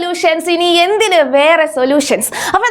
Solutions ഇനി എന്തിന് വേറെ സൊല്യൂഷൻസ് അപ്പൊ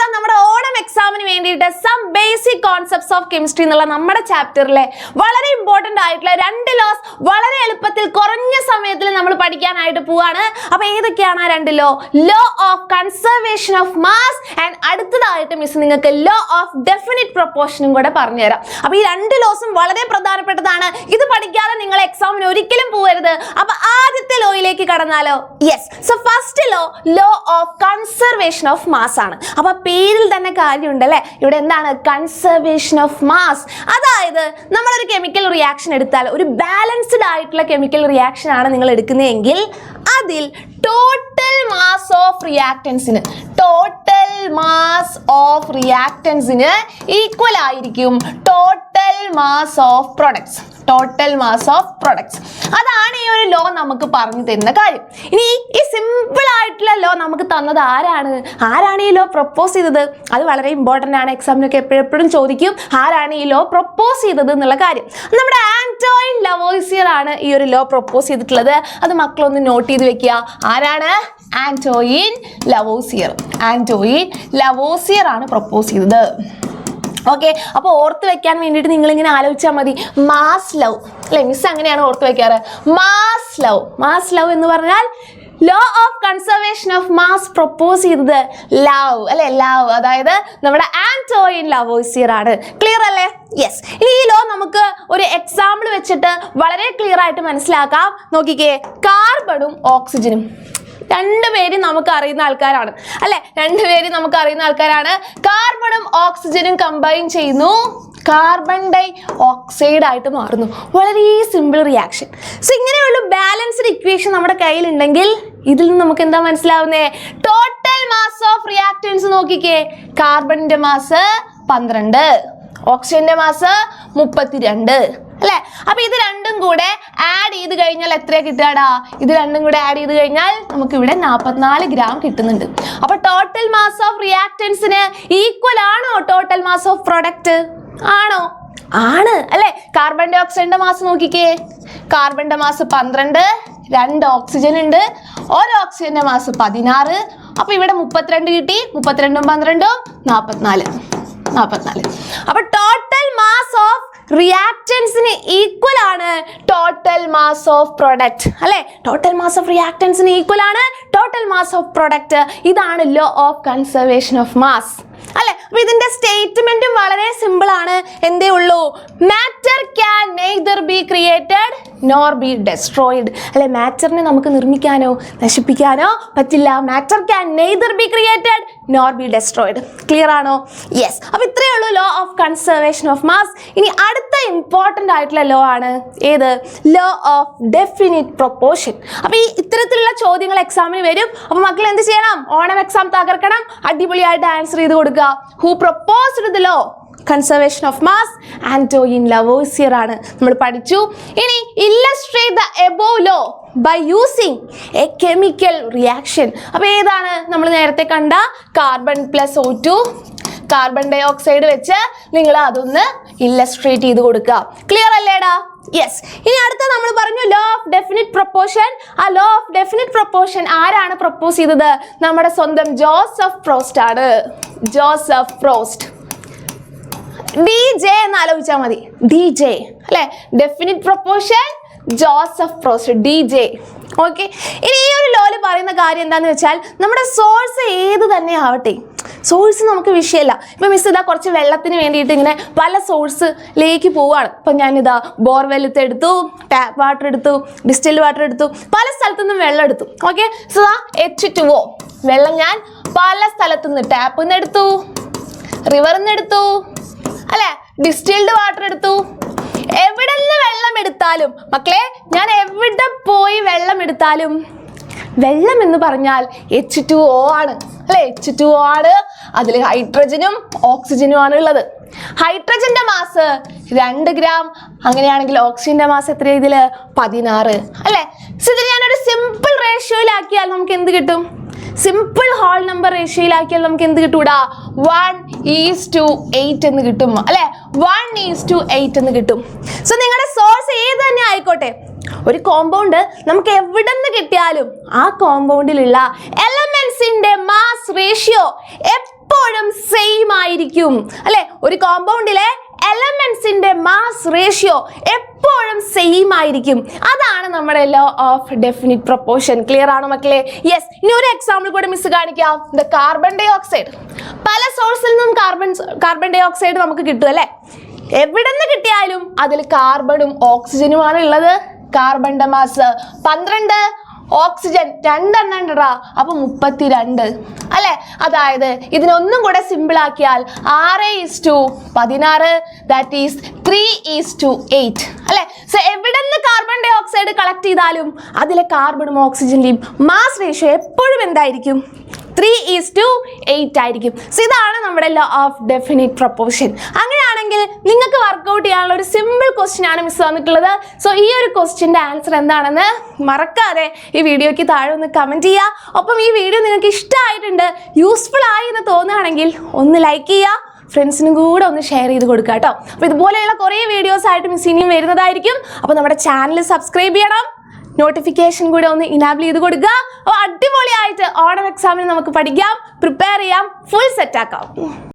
എക്സാമിന് വേണ്ടിയിട്ട് some basic concepts of chemistry എന്നുള്ള നമ്മുടെ ചാപ്റ്ററിലെ വളരെ ഇമ്പോർട്ടന്റ് ആയിട്ടുള്ള രണ്ട് ലോസ് വളരെ എളുപ്പത്തിൽ കുറഞ്ഞ സമയത്തിൽ നമ്മൾ പഠിക്കാനായിട്ട് പോവാണ്. അപ്പൊ ഏതൊക്കെയാണ് ആ രണ്ട് law law of conservation of mass and അടുത്തതായിട്ട് മിസ് നിങ്ങൾക്ക് ലോ ഓഫ് ഡെഫിനിറ്റ് പ്രൊപ്പോർഷനും കൂടെ പറഞ്ഞുതരാം. അപ്പൊ ഈ രണ്ട് ലോസും വളരെ പ്രധാനപ്പെട്ടതാണ്. ഇത് പഠിക്കാതെ നിങ്ങൾ എക്സാമിന് ഒരിക്കലും പോകരുത് അപ്പൊ ആദ്യത്തെ ലോയിലേക്ക് കടന്നാലോ? Yes so first law law of conservation of mass ആണ്. അപ്പൊ പേരിൽ തന്നെ കാര്യമുണ്ട് അല്ലെ? ഇവിടെ എന്താണ്? കൺസർവേഷൻ ഓഫ് മാസ് അതായത് നമ്മളൊരു കെമിക്കൽ റിയാക്ഷൻ എടുത്താൽ ഒരു ബാലൻസ്ഡ് ആയിട്ടുള്ള കെമിക്കൽ റിയാക്ഷൻ ആണ് നിങ്ങൾ എടുക്കുന്നതെങ്കിൽ അതിൽ ടോട്ടൽ മാസ് ഓഫ് റിയാക്ടൻസിന് ടോട്ടൽ മാസ് ഓഫ് റിയാക്ടൻസിന് ഈക്വൽ ആയിരിക്കും total mass of products total mass of products അതാണ് ഈ ഒരു ലോ നമുക്ക് പറഞ്ഞു തരുന്ന കാര്യം. ഇനി ഈ സിമ്പിൾ ആയിട്ടുള്ള ലോ നമുക്ക് തന്നത് ആരാണ്? ആരാണ് ഈ ലോ പ്രപ്പോസ് ചെയ്തത്? അത് വളരെ ഇമ്പോർട്ടന്റ് ആണ്. എക്സാമിനൊക്കെ എപ്പോഴെപ്പോഴും ചോദിക്കും ആരാണ് ഈ ലോ പ്രപ്പോസ് ചെയ്തത് എന്നുള്ള കാര്യം. നമ്മുടെ ആന്റോയിൻ ലവോയിസിയർ ആണ് ഈ ഒരു ലോ പ്രപ്പോസ് ചെയ്തിട്ടുള്ളത്. അത് മക്കളൊന്ന് നോട്ട് ചെയ്ത് വെക്കുക. ആരാണ്? ആന്റോയിൻ ലവോസിയർ ആന്റോയിൻ ലവോസിയർ ആണ് പ്രപ്പോസ് ചെയ്തത്. ഓക്കെ അപ്പോൾ ഓർത്ത് വെക്കാൻ വേണ്ടിയിട്ട് നിങ്ങൾ ഇങ്ങനെ ആലോചിച്ചാൽ മതി. മാസ് ലവ് അല്ലെ മിസ് അങ്ങനെയാണ് ഓർത്ത് വെക്കാറ്. മാസ് ലവ് മാസ് ലവ് എന്ന് പറഞ്ഞാൽ law of conservation of mass propose ചെയ്തത് ലവ് അല്ലെ? ലവ് അതായത് നമ്മുടെ ആന്റോയിൻ ലവോസിയർ ആണ്. ക്ലിയർ അല്ലേ? യെസ് ഇനി ഈ ലോ നമുക്ക് ഒരു എക്സാമ്പിൾ വെച്ചിട്ട് വളരെ ക്ലിയർ ആയിട്ട് മനസ്സിലാക്കാം. നോക്കിക്കേ കാർബണും ഓക്സിജനും രണ്ടുപേരും നമുക്ക് അറിയുന്ന ആൾക്കാരാണ്. അല്ലെ? രണ്ടുപേരും നമുക്ക് അറിയുന്ന ആൾക്കാരാണ്. കാർബണും ഓക്സിജനും കമ്പൈൻ ചെയ്യുന്നു. കാർബൺ ഡൈ ഓക്സൈഡ് ആയിട്ട് മാറുന്നു. വളരെ സിമ്പിൾ റിയാക്ഷൻ സോ ഇങ്ങനെയുള്ള ബാലൻസ്ഡ് ഇക്വേഷൻ നമ്മുടെ കയ്യിലുണ്ടെങ്കിൽ ഇതിൽ നിന്ന് നമുക്ക് എന്താ മനസ്സിലാവുന്നേ? ടോട്ടൽ മാസ് ഓഫ് റിയാക്ടൻസ് നോക്കിക്കേ. കാർബണിന്റെ മാസ് പന്ത്രണ്ട്. ഓക്സിജന്റെ മാസ് മുപ്പത്തിരണ്ട്. അല്ലെ? അപ്പൊ ഇത് രണ്ടും കൂടെ ആഡ് ചെയ്ത് കഴിഞ്ഞാൽ എത്രയാ കിട്ടുകടാ? ഇത് രണ്ടും കൂടെ ആഡ് ചെയ്ത് കഴിഞ്ഞാൽ നമുക്ക് ഇവിടെ നാൽപ്പത്തിനാല് ഗ്രാം കിട്ടുന്നുണ്ട്. അപ്പൊ ടോട്ടൽ മാസ് ഓഫ് റിയാക്ടൻസിന് ഈക്വൽ ആണോ ടോട്ടൽ മാസ് ഓഫ് പ്രൊഡക്റ്റ് ആണോ? ആണ്. അല്ലെ? കാർബൺ ഡൈ ഓക്സൈഡിന്റെ മാസ് നോക്കിക്കേ. കാർബണിന്റെ മാസ് പന്ത്രണ്ട് രണ്ട് ഓക്സിജൻ ഉണ്ട്. ഒരു ഓക്സിജന്റെ മാസ് പതിനാറ്. അപ്പൊ ഇവിടെ മുപ്പത്തിരണ്ട് കിട്ടി. മുപ്പത്തിരണ്ടും പന്ത്രണ്ടും നാൽപ്പത്തിനാല് നാൽപ്പത്തിനാല് അപ്പൊ ടോട്ടൽ റിയാക്ടൻസിന് ഈക്വൽ ആണ് ടോട്ടൽ മാസ് ഓഫ് പ്രൊഡക്റ്റ് അല്ലെ? ടോട്ടൽ മാസ് ഓഫ് റിയാക്ടൻസിന് ഈക്വൽ ആണ് ടോട്ടൽ മാസ് ഓഫ് പ്രൊഡക്റ്റ് ഇതാണ് law of conservation of mass അല്ലെ? അപ്പൊ ഇതിന്റെ സ്റ്റേറ്റ്മെന്റും വളരെ സിമ്പിൾ ആണ്. എന്തേ ഉള്ളൂ? Matter can neither be created nor be destroyed അല്ലെ മാറ്ററിനെ നമുക്ക് നിർമ്മിക്കാനോ നശിപ്പിക്കാനോ പറ്റില്ല. Matter can neither be created nor be destroyed clear ആണോ? യെസ് അപ്പൊ ഇത്രയേ ഉള്ളൂ law of conservation of mass ഇനി അടുത്ത ഇമ്പോർട്ടന്റ് ആയിട്ടുള്ള ലോ ആണ് ഏത്? ലോ ഓഫ് ഡെഫിനിറ്റ് പ്രൊപ്പോർഷൻ അപ്പൊ ഈ ഇത്തരത്തിലുള്ള ചോദ്യങ്ങൾ എക്സാമിന് വരും. അപ്പൊ മക്കൾ എന്ത് ചെയ്യണം? ഓണം എക്സാം തകർക്കണം. അടിപൊളിയായിട്ട് ആൻസർ ചെയ്ത് കൊടുക്കുക. Who proposed the law conservation of mass Antoine Lavoisier ആണ് നമ്മൾ പഠിച്ചു. ഇനി illustrate the above law by using a chemical reaction അപ്പോൾ ഏതാണ് നമ്മൾ നേരത്തെ കണ്ട? Carbon plus O two carbon dye ഓക്സൈഡ് വെച്ച് നിങ്ങൾ അതൊന്ന് ഇല്ലസ്ട്രേറ്റ് ചെയ്ത് കൊടുക്കുക. ക്ലിയർ അല്ലേടാ? യെസ് ഇനി അടുത്ത നമ്മൾ പറഞ്ഞു ലോ ഓഫ് ഡെഫിനിറ്റ് പ്രൊപ്പോർഷൻ ആ ലോ ഓഫ് ഡെഫിനിറ്റ് പ്രൊപ്പോർഷൻ ആരാണ് പ്രപ്പോസ് ചെയ്തത്? നമ്മുടെ സ്വന്തം ജോസഫ് പ്രോസ്റ്റ് ആണ്. ജോസഫ് പ്രോസ്റ്റ് ഡി ജെ എന്ന് ആലോചിച്ചാൽ മതി. ഡി ജെ അല്ലെ? Definite proportion Joseph Proust D J okay ഇനി ഈ ഒരു ലോൽ പറയുന്ന കാര്യം എന്താന്ന് വെച്ചാൽ നമ്മുടെ സോഴ്സ് ഏത് തന്നെ ആവട്ടെ. സോഴ്സ് നമുക്ക് വിഷയമല്ല ഇപ്പൊ മിസ് ഇതാ കുറച്ച് വെള്ളത്തിന് വേണ്ടിയിട്ട് ഇങ്ങനെ പല സോഴ്സിലേക്ക് പോവാണ്. ഇപ്പൊ ഞാനിതാ ബോർവെല്ലത്ത് എടുത്തു ടാപ്പ് വാട്ടർ എടുത്തു ഡിസ്റ്റിൽ വാട്ടർ എടുത്തു പല സ്ഥലത്തു നിന്നും വെള്ളം എടുത്തു. ഓക്കെ സോ എച്ച് ടു വെള്ളം ഞാൻ പല സ്ഥലത്തു നിന്ന് ടാപ്പിൽ നിന്ന് എടുത്തു റിവറിൽ നിന്ന് എടുത്തു അല്ലെ? ഡിസ്റ്റിൽഡ് വാട്ടർ എടുത്തു. എവിടെ വെള്ളം എടുത്താലും മക്കളെ ഞാൻ എവിടെ പോയി വെള്ളം എടുത്താലും? വെള്ളം എന്ന് പറഞ്ഞാൽ എച്ച് ടു ഒ ആണ്. അല്ലെ? എച്ച് ടു ഒ ആണ്. അതിൽ ഹൈഡ്രജനും ഓക്സിജനും ആണ് ഉള്ളത്. ഹൈഡ്രജന്റെ മാസ് രണ്ട് ഗ്രാം. അങ്ങനെയാണെങ്കിൽ ഓക്സിജന്റെ മാസ് എത്ര ഇതിൽ പതിനാറ്. അല്ലെ? ഇതിൽ ഞാനൊരു സിമ്പിൾ റേഷ്യോയിലാക്കിയാൽ നമുക്ക് എന്ത് കിട്ടും? സിമ്പിൾ ഹോൾ നമ്പർ റേഷ്യോയിലാക്കിയാൽ നമുക്ക് എന്ത് കിട്ടൂടാ? വൺ ഈസ് ടു എയ്റ്റ് എന്ന് കിട്ടും അല്ലെ? വൺ ഈസ് ടു എയ്റ്റ് എന്ന് കിട്ടും. സോ നിങ്ങളുടെ സോഴ്സ് ഏത് തന്നെ ആയിക്കോട്ടെ. ഒരു കോമ്പൗണ്ട് നമുക്ക് എവിടെ നിന്ന് കിട്ടിയാലും ആ കോമ്പൗണ്ടിലുള്ള എലമെന്റ്സിന്റെ മാസ് റേഷ്യോ എപ്പോഴും സെയിം ആയിരിക്കും അല്ലെ? ഒരു കോമ്പൗണ്ടിലെ എലമെന്റ്സിന്റെ മാസ് റേഷ്യോ എപ്പോഴും സെയിം ആയിരിക്കും. അതാണ് നമ്മുടെ law of definite proportion clear ആണോ മക്കളെ? യെസ് ഇനി ഒരു എക്സാമ്പിൾ കൂടെ മിസ് കാണിക്കാം. ദ കാർബൺ ഡൈ ഓക്സൈഡ് പല സോഴ്സിൽ നിന്നും കാർബൺ കാർബൺ ഡൈ ഓക്സൈഡ് നമുക്ക് കിട്ടും അല്ലേ? എവിടെ നിന്ന് കിട്ടിയാലും അതിൽ കാർബണും ഓക്സിജനുമാണ് ഉള്ളത്. കാർബണിന്റെ മാസ് പന്ത്രണ്ട് ഓക്സിജൻ രണ്ടെണ്ണം ഉണ്ടടാ അപ്പൊ മുപ്പത്തിരണ്ട്. അല്ലെ? അതായത് ഇതിനൊന്നും കൂടെ സിമ്പിൾ ആക്കിയാൽ ആറ് ഈസ് ടു പതിനാറ് that is three is to eight അല്ലെ? സോ എവിടെ നിന്ന് കാർബൺ ഡൈ ഓക്സൈഡ് കളക്ട് ചെയ്താലും അതിലെ കാർബണും ഓക്സിജന്റെയും മാസ് റേഷ്യോ എപ്പോഴും എന്തായിരിക്കും? ത്രീ ഈസ് ടു എയ്റ്റ് ആയിരിക്കും. സോ ഇതാണ് നമ്മുടെ ലോ ഓഫ് ഡെഫിനിറ്റ് പ്രൊപ്പോർഷൻ അങ്ങനെയാണെങ്കിൽ നിങ്ങൾക്ക് വർക്കൗട്ട് ചെയ്യാനുള്ള ഒരു സിമ്പിൾ ക്വസ്റ്റ്യൻ ആണ് മിസ് വന്നിട്ടുള്ളത്. സോ ഈ ഒരു ക്വസ്റ്റ്യന്റെ ആൻസർ എന്താണെന്ന് മറക്കാതെ ഈ വീഡിയോയ്ക്ക് താഴെ ഒന്ന് കമന്റ് ചെയ്യുക. ഒപ്പം ഈ വീഡിയോ നിങ്ങൾക്ക് ഇഷ്ടമായിട്ടുണ്ട് യൂസ്ഫുൾ ആയി എന്ന് തോന്നുകയാണെങ്കിൽ ഒന്ന് ലൈക്ക് ചെയ്യുക. ഫ്രണ്ട്സിനും കൂടെ ഒന്ന് ഷെയർ ചെയ്ത് കൊടുക്കുക കേട്ടോ. അപ്പോൾ ഇതുപോലെയുള്ള കുറേ വീഡിയോസ് ആയിട്ട് മിസ് ഇനിയും വരുന്നതായിരിക്കും. അപ്പോൾ നമ്മുടെ ചാനൽ സബ്സ്ക്രൈബ് ചെയ്യണം. നോട്ടിഫിക്കേഷൻ കൂടെ ഒന്ന് ഇനാബിൾ ചെയ്ത് കൊടുക്കുക. അപ്പോൾ അടിപൊളിയായിട്ട് ഓണം എക്സാമിന് നമുക്ക് പഠിക്കാം പ്രിപ്പയർ ചെയ്യാം ഫുൾ സെറ്റ് ആക്കാം.